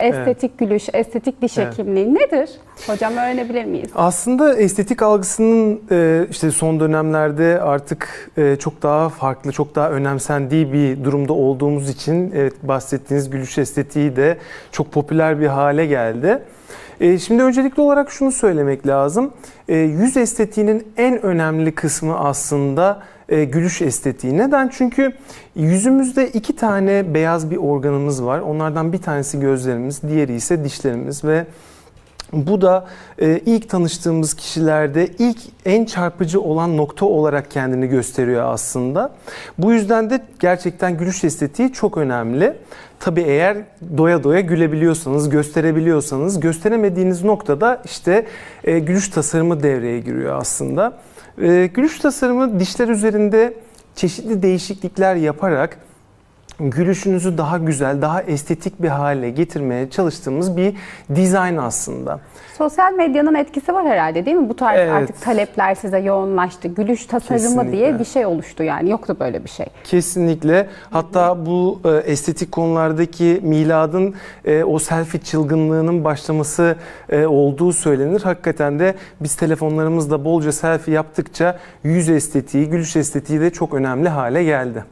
Estetik gülüş, estetik diş Evet. hekimliği nedir? Hocam öğrenebilir miyiz? Aslında estetik algısının e, işte son dönemlerde artık e, çok daha farklı, çok daha önemsendiği bir durumda olduğumuz için evet bahsettiğiniz gülüş estetiği de çok popüler bir hale geldi. E, Şimdi öncelikli olarak şunu söylemek lazım. E, Yüz estetiğinin en önemli kısmı aslında e, gülüş estetiği. Neden? Çünkü yüzümüzde iki tane beyaz bir organımız var. Onlardan bir tanesi gözlerimiz, diğeri ise dişlerimiz ve bu da e, ilk tanıştığımız kişilerde ilk en çarpıcı olan nokta olarak kendini gösteriyor aslında. Bu yüzden de gerçekten gülüş estetiği çok önemli. Tabii eğer doya doya gülebiliyorsanız, gösterebiliyorsanız, gösteremediğiniz noktada işte e, gülüş tasarımı devreye giriyor aslında. E, gülüş tasarımı dişler üzerinde çeşitli değişiklikler yaparak gülüşünüzü daha güzel, daha estetik bir hale getirmeye çalıştığımız bir dizayn aslında. Sosyal medyanın etkisi var herhalde değil mi? Bu tarz Evet. artık talepler size yoğunlaştı. Gülüş tasarımı diye Kesinlikle. bir şey oluştu yani. Yoktu böyle bir şey. Kesinlikle. Hatta bu e, estetik konulardaki miladın e, o selfie çılgınlığının başlaması e, olduğu söylenir. Hakikaten de biz telefonlarımızda bolca selfie yaptıkça yüz estetiği, gülüş estetiği de çok önemli hale geldi.